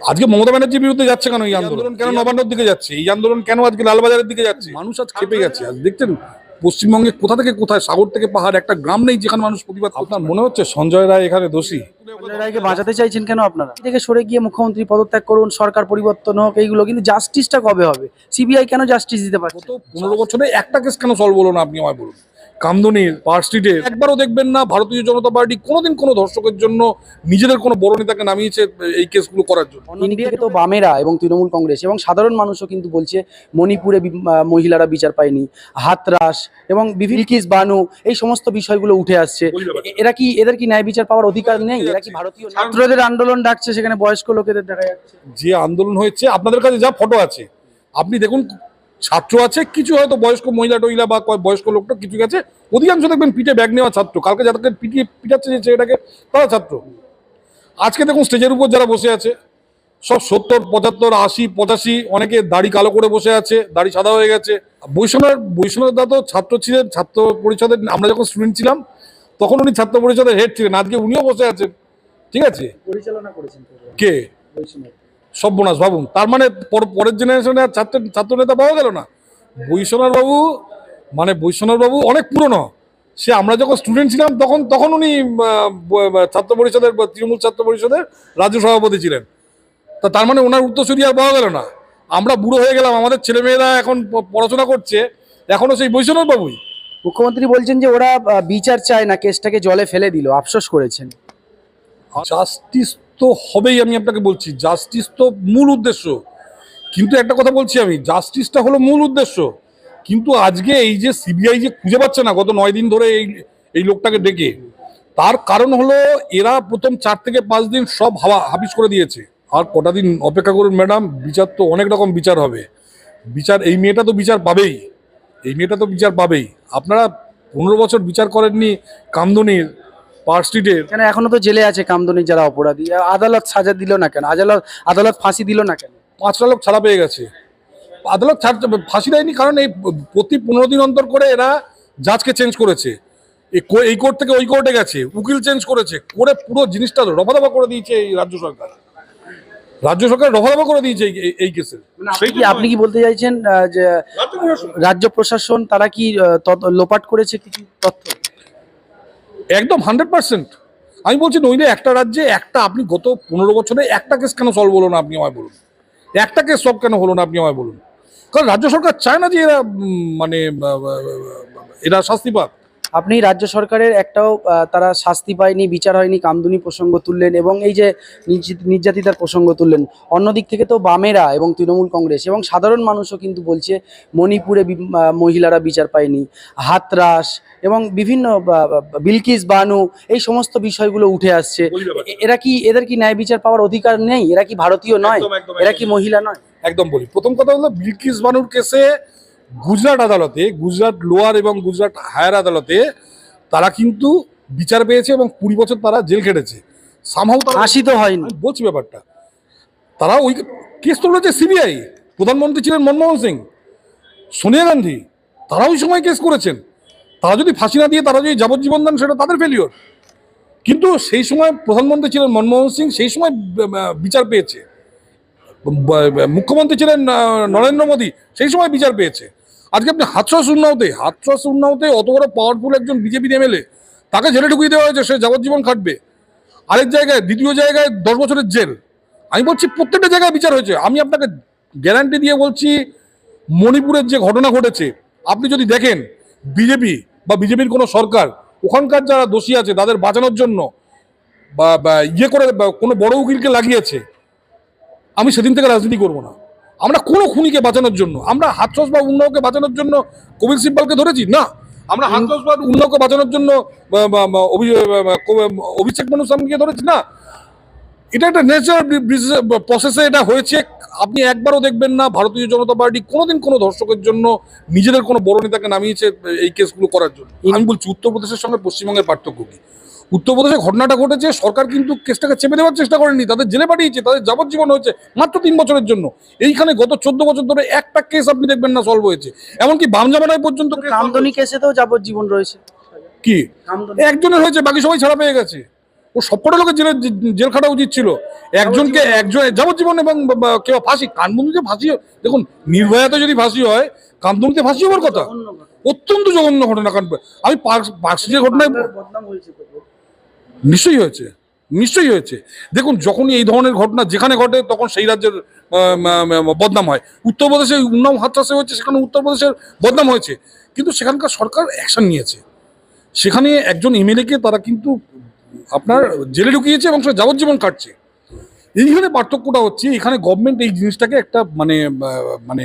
আজকে মমতা ব্যানার্জির বিরুদ্ধে যাচ্ছে কেন এই আন্দোলন? কেন নবান্নর দিকে যাচ্ছে? এই আন্দোলন কেন আজকে লালবাজারের দিকে যাচ্ছে? মানুষ আজ খেপে গেছে। আজ দেখছেন পশ্চিমবঙ্গে কোথা থেকে কোথায় সাগর থেকে পাহাড় একটা গ্রাম নেই যেখানে মানুষ প্রতিবাদ আপনার মনে হচ্ছে সঞ্জয় রায় এখানে দোষী? রায়কে বাঁচাতে চাইছেন কেন আপনারা? থেকে সরে গিয়ে মুখ্যমন্ত্রী পদত্যাগ করুন সরকার পরিবর্তন হোক এইগুলো কিন্তু জাস্টিসটা কবে হবে? সিবিআই কেন জাস্টিস দিতে পারছে গত পনেরো বছরে একটা কেস কেন সলভ হলো না আপনি আমায় বলুন। কামদুনির পার্ক স্ট্রিটে একবারও দেখবেন না ভারতীয় জনতা পার্টি কোনোদিন কোনো ধর্ষকের জন্য নিজেদের কোনো বড় নেতাকে নামিয়েছে এই কেসগুলো করার জন্য। অন্যদিকে তো বামেরা এবং তৃণমূল কংগ্রেস এবং সাধারণ মানুষও কিন্তু বলছে মণিপুরে মহিলারা বিচার পায়নি হাতরাস এবং বিভিন্ন কিস বানু এই সমস্ত বিষয়গুলো উঠে আসছে। এরা কি এদের কি ন্যায় বিচার পাওয়ার অধিকার নেই? এরা কি ভারতীয় ছাত্রদের আন্দোলন ডাকছে সেখানে বয়স্ক লোকেদের দেখা যাচ্ছে। যে আন্দোলন হয়েছে আপনাদের কাছে যা ফটো আছে আপনি দেখুন ছাত্র আছে কিছু হয়তো বয়স্ক মহিলা টহিলা বা কয় বয়স্ক লোকটা কিছু গেছে অধিকাংশ দেখবেন পিঠে ব্যাগ নেওয়া ছাত্র। কালকে যাদেরকে পিটিয়ে পিটাচ্ছে যে ছেলেটাকে তারা ছাত্র। আজকে দেখুন স্টেজের উপর যারা বসে আছে সব সত্তর পঁচাত্তর আশি পঁচাশি অনেকে দাড়ি কালো করে বসে আছে দাড়ি সাদা হয়ে গেছে। বৈষ্ণবের বৈষ্ণব দা তো ছাত্র ছিলেন ছাত্র পরিষদের আমরা যখন স্টুডেন্ট ছিলাম তখন উনি ছাত্র পরিষদের হেড ছিলেন আজকে উনিও বসে আছেন। ঠিক আছে? পরিচালনা করেছেন কে? সর্বনাশ ভাবুন তার মানে পর- পরের জেনারেশনে আর ছাত্র ছাত্র নেতা পাওয়া গেল না। বৈশ্বনাথ বাবু মানে বৈশ্বনাথ বাবু অনেক পুরনো। সে আমরা যখন স্টুডেন্ট ছিলাম তখন তখন উনি ছাত্র পরিষদের তৃণমূল ছাত্র পরিষদের রাজ্য সভাপতি ছিলেন। তা তার মানে ওনার উত্তরসূরি আর পাওয়া গেল না। আমরা বুড়ো হয়ে গেলাম আমাদের ছেলেমেয়েরা এখন পড়াশোনা করছে এখনও সেই বৈশ্বনাথ বাবুই। মুখ্যমন্ত্রী বলছেন যে ওরা বিচার চায় না কেসটাকে জলে ফেলে দিল আফসোস করেছেন। জাস্টিস তো হবেই আমি আপনাকে বলছি জাস্টিস তো মূল উদ্দেশ্য। কিন্তু একটা কথা বলছি আমি জাস্টিসটা হলো মূল উদ্দেশ্য। কিন্তু আজকে এই যে সিবিআই যে খুঁজে পাচ্ছে না, গত নয় দিন ধরে এই এই লোকটাকে ডেকে, তার কারণ হলো এরা প্রথম চার থেকে পাঁচ দিন সব হাওয়া হাবিস করে দিয়েছে। আর কটা দিন অপেক্ষা করুন ম্যাডাম, বিচার তো অনেক রকম বিচার হবে। বিচার, এই মেয়েটা তো বিচার পাবেই। এই মেয়েটা তো বিচার পাবেই। আপনারা পনেরো বছর বিচার করেননি, কামদুনির। পার্ক স্ট্রিটের কেন এখনও তো জেলে আছে কামদনির যারা অপরাধী। আদালত সাজা দিল না কেন? আদালত আদালত ফাঁসি দিল না কেন? পাঁচটা লোক ছাড়া পেয়ে গেছে। আদালত ছাড় ফাঁসি দেয়নি কারণ এই প্রতি পনেরো দিন অন্তর করে এরা জাজকে চেঞ্জ করেছে। এই কোর্ট থেকে ওই কোর্টে গেছে উকিল চেঞ্জ করেছে করে পুরো জিনিসটা রফাদফা করে দিয়েছে এই রাজ্য সরকার। রাজ্য সরকার রফাদফা করে দিয়েছে এই- কেসে। আপনি কি আপনি কি বলতে চাইছেন যে রাজ্য প্রশাসন। তারা কি তত- লোপাট করেছে কিছু তথ্য? একদম হান্ড্রেড পার্সেন্ট। আমি বলছি নইলে একটা রাজ্যে একটা আপনি গত পনেরো বছরে একটা কেস কেন সলভ হলো না আপনি আমায় বলুন? একটা কেস সলভ কেন হলো না আপনি আমায় বলুন? কারণ রাজ্য সরকার চায় না যে এরা মানে এরা শাস্তি পাক আপনি রাজ্য সরকারের একটাও তারা শাস্তি পায়নি বিচার হয়নি কামদুনি প্রসঙ্গ তুললেন এবং এই যে নির্যাত- নির্যাতিতার প্রসঙ্গ তুললেন। অন্যদিক থেকে তো বামেরা এবং তৃণমূল কংগ্রেস এবং সাধারণ মানুষও কিন্তু বলছে মণিপুরে মহিলারা বিচার পায়নি। হাতরাস এবং বিভিন্ন বিলকিস বানু এই সমস্ত বিষয়গুলো উঠে আসছে। এরা কি এদের কি ন্যায় বিচার পাওয়ার অধিকার নেই? এরা কি ভারতীয় নয়? এরা কি মহিলা নয়? একদম বলি। প্রথম কথা হলো বিলকিস বানুর কেসে গুজরাট আদালতে গুজরাট লোয়ার এবং গুজরাট হায়ার আদালতে তারা কিন্তু বিচার পেয়েছে এবং কুড়ি বছর তারা জেল খেটেছে। সামহাও তারা ফাঁসি তো হয়নি। বলছি ব্যাপারটা। তারা ওই কেস তো রয়েছে সিবিআই প্রধানমন্ত্রী ছিলেন মনমোহন সিং সোনিয়া গান্ধী তারা ওই সময় কেস করেছেন। তারা যদি ফাঁসি না দিয়ে তারা যদি যাবজ্জীবন দেন সেটা তাদের ফেলিওর কিন্তু সেই সময় প্রধানমন্ত্রী ছিলেন মনমোহন সিং সেই সময় বিচার পেয়েছে। মুখ্যমন্ত্রী ছিলেন নরেন্দ্র মোদী সেই সময় বিচার পেয়েছে। আজকে আপনি হাতশাস উন্নাওতে হাতশাস উন্নাওতে অত বড় পাওয়ারফুল একজন বিজেপি এমএলএ, তাকে জেলে ঢুকিয়ে দেওয়া হয়েছে, সে যাবজ্জীবন খাটবে। আরেক জায়গায়, দ্বিতীয় জায়গায় দশ বছরের জেল। আমি বলছি, প্রত্যেকটা জায়গায় বিচার হয়েছে। আমি আপনাকে গ্যারান্টি দিয়ে বলছি, মণিপুরের যে ঘটনা ঘটেছে, আপনি যদি দেখেন, বিজেপি বা বিজেপির কোনো সরকার, ওখানকার যারা দোষী আছে, তাদের বাঁচানোর জন্য বা ইয়ে করে কোনো বড় উকিলকে লাগিয়েছে, আমি সেদিন থেকে রাজনীতি করব না। আমরা কোনো খুনিকে বাঁচানোর জন্য আমরা হাতরস বা উন্নয়কে বাঁচানোর জন্য কবির সিব্বালকে ধরেছি? না। আমরা হাতরস বা উন্নয়কে বাঁচানোর জন্য অভিষেক গিয়ে ধরেছি? না। এটা একটা ন্যাচারাল প্রসেসে এটা হয়েছে। আপনি একবারও দেখবেন না ভারতীয় জনতা পার্টি কোনোদিন কোনো ধর্ষকের জন্য নিজেদের কোনো বড় নেতাকে নামিয়েছে এই কেসগুলো করার জন্য। আমি বলছি উত্তরপ্রদেশের সঙ্গে পশ্চিমবঙ্গের পার্থক্য কি? উত্তরপ্রদেশে ঘটনাটা ঘটেছে সরকার কিন্তু কেসটাকে চেপে দেওয়ার চেষ্টা করেনি তাদের জেলে পাঠিয়েছে তাদের যাবজ্জীবন হয়েছে মাত্র তিন বছরের জন্য। এইখানে গত চোদ্দ বছর ধরে একটা কেস আপনি দেখবেন না সলভ হয়েছে। এমনকি বাম জামানায় পর্যন্ত কেসেতেও যাবজ্জীবন রয়েছে। কি? একজনের হয়েছে বাকি সবাই ছাড়া পেয়ে গেছে। ও সবকটা লোকের জেলে জেল খাটা উচিত ছিল। একজনকে একজন যাবজ্জীবন এবং কেউ ফাঁসি কানবন্দিতে ফাঁসি দেখুন নির্ভয়াতে যদি ফাঁসি হয় কানবন্দিতে ফাঁসি হওয়ার কথা? অত্যন্ত জঘন্য ঘটনা কারণ আমি পার্ক পার্কসিজের ঘটনায় বদনাম হয়েছে তো। নিশ্চয়ই হয়েছে নিশ্চয়ই হয়েছে। দেখুন, যখনই এই ধরনের ঘটনা যেখানে ঘটে, তখন সেই রাজ্যের বদনাম হয়। উত্তরপ্রদেশে উন্নাও হাতরাসে হয়েছে, সেখানে উত্তরপ্রদেশের বদনাম হয়েছে। কিন্তু সেখানকার সরকার অ্যাকশন নিয়েছে। সেখানে একজন এমএলএকে তারা কিন্তু আপনার জেলে ঢুকিয়েছে এবং সে যাবজ্জীবন কাটছে। এইখানে পার্থক্যটা হচ্ছে এখানে গভর্নমেন্ট এই জিনিসটাকে একটা মানে মানে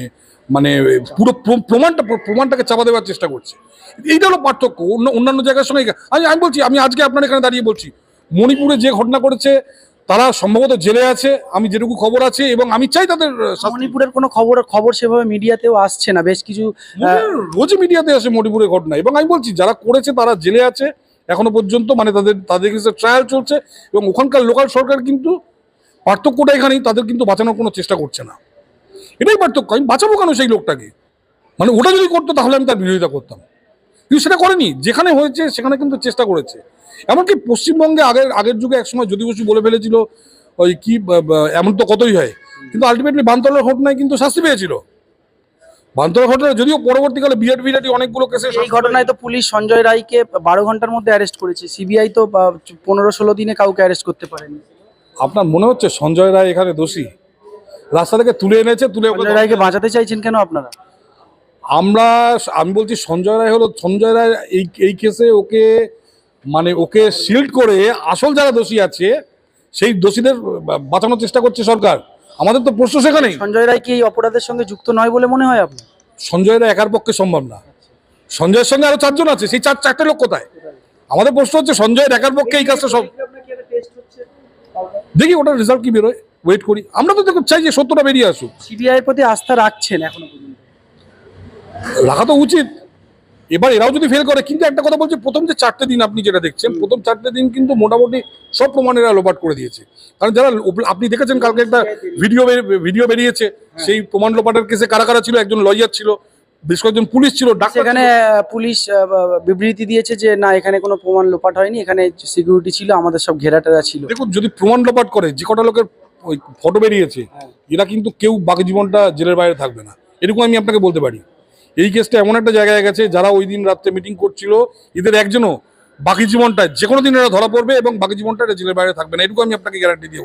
মানে পুরো প্র- প্রমাণটা প্রমাণটাকে চাপা দেওয়ার চেষ্টা করছে। এইটা হলো পার্থক্য অন্য অন্যান্য জায়গার সঙ্গে আমি আমি বলছি আমি আজকে আপনার এখানে দাঁড়িয়ে বলছি মণিপুরে যে ঘটনা করেছে তারা সম্ভবত জেলে আছে আমি যেটুকু খবর আছে এবং আমি চাই তাদের মণিপুরের কোনো খবর খবর সেভাবে মিডিয়াতেও আসছে না বেশ কিছু রোজ মিডিয়াতে আসে মণিপুরের ঘটনা এবং আমি বলছি যারা করেছে তারা জেলে আছে এখনও পর্যন্ত মানে তাদের তাদের কাছে ট্রায়াল চলছে এবং ওখানকার লোকাল সরকার কিন্তু পার্থক্যটা এখানেই তাদের কিন্তু বাঁচানোর কোনো চেষ্টা করছে না। এটাই পার্থক্য আমি বাঁচাবো কেন সেই লোকটাকে? মানে ওটা যদি করতো তাহলে আমি তার বিরোধিতা করতাম। কিন্তু সেটা করেনি যেখানে হয়েছে সেখানে কিন্তু চেষ্টা করেছে। এমনকি পশ্চিমবঙ্গে আগের আগের যুগে একসময় যদি বসু বলে ফেলেছিল ওই কি এমন তো কতই হয়। কিন্তু আলটিমেটলি বানতলার ঘটনায় কিন্তু শাস্তি পেয়েছিল। বানতলা ঘটনায় যদিও পরবর্তীকালে বিরাট বিরাটি অনেকগুলো কেসে এই ঘটনায় তো পুলিশ সঞ্জয় রায়কে বারো ঘণ্টার মধ্যে অ্যারেস্ট করেছে। সিবিআই তো পনেরো ষোলো দিনে কাউকে অ্যারেস্ট করতে পারেনি। আপনার মনে হচ্ছে সঞ্জয় রায় এখানে দোষী? রাস্তা থেকে তুলে এনেছে তুলে সঞ্জয় রায়কে বাঁচাতে চাইছেন কেন আপনারা? আমরা আমি বলছি সঞ্জয় রায় হলো সঞ্জয় রায় এই এই কেসে ওকে মানে ওকে শিল্ড করে আসল যারা দোষী আছে সেই দোষীদের বাঁচানোর চেষ্টা করছে সরকার। আমাদের তো প্রশ্ন সেখানেই। সঞ্জয় রায় কি এই অপরাধের সঙ্গে যুক্ত নয় বলে মনে হয় আপনার? সঞ্জয় রায় একার পক্ষে সম্ভব না। সঞ্জয়ের সঙ্গে আরও চারজন আছে সেই চার চারটে লোক কোথায়? আমাদের প্রশ্ন হচ্ছে সঞ্জয়ের একার পক্ষে এই কাজটা সব দেখি ওটার রেজাল্ট কি বেরোয়। ওয়েট করি। আমরা তো দেখো চাই যে সত্যটা বেরিয়ে আসুক। সিবিআই প্রতি আস্থা রাখছেন এখনও পর্যন্ত। রাখা তো উচিত। এবার এরাও যদি ফেল করে কিন্তু একটা কথা বলছি প্রথম যে চারটে দিন আপনি যেটা দেখছেন প্রথম চারটে দিন কিন্তু মোটামুটি সব প্রমাণ এরা লোপাট করে দিয়েছে। কারণ যারা আপনি দেখেছেন কালকে একটা ভিডিও ভিডিও বেরিয়েছে সেই প্রমাণ লোপাটের কেসে কারা কারা ছিল? একজন লয়ার ছিল। বেশ কয়েকজন পুলিশ ছিল ডাক্তার সেখানে পুলিশ বিবৃতি দিয়েছে যে না এখানে কোনো প্রমাণ লোপাট হয়নি এখানে সিকিউরিটি ছিল আমাদের সব ঘেরাটেরা ছিল। দেখুন যদি প্রমাণ লোপাট করে যে কটা লোকের ওই ফটো বেরিয়েছে এরা কিন্তু কেউ বাকি জীবনটা জেলের বাইরে থাকবে না। এরকম আমি আপনাকে বলতে পারি। এই কেসটা এমন একটা জায়গায় গেছে যারা ওই দিন রাত্রে মিটিং করছিল এদের একজনও বাকি জীবনটা যে কোনো দিন এরা ধরা পড়বে এবং বাকি জীবনটা জেলের বাইরে থাকবে না। এটুকু আমি আপনাকে গ্যারান্টি দিয়ে।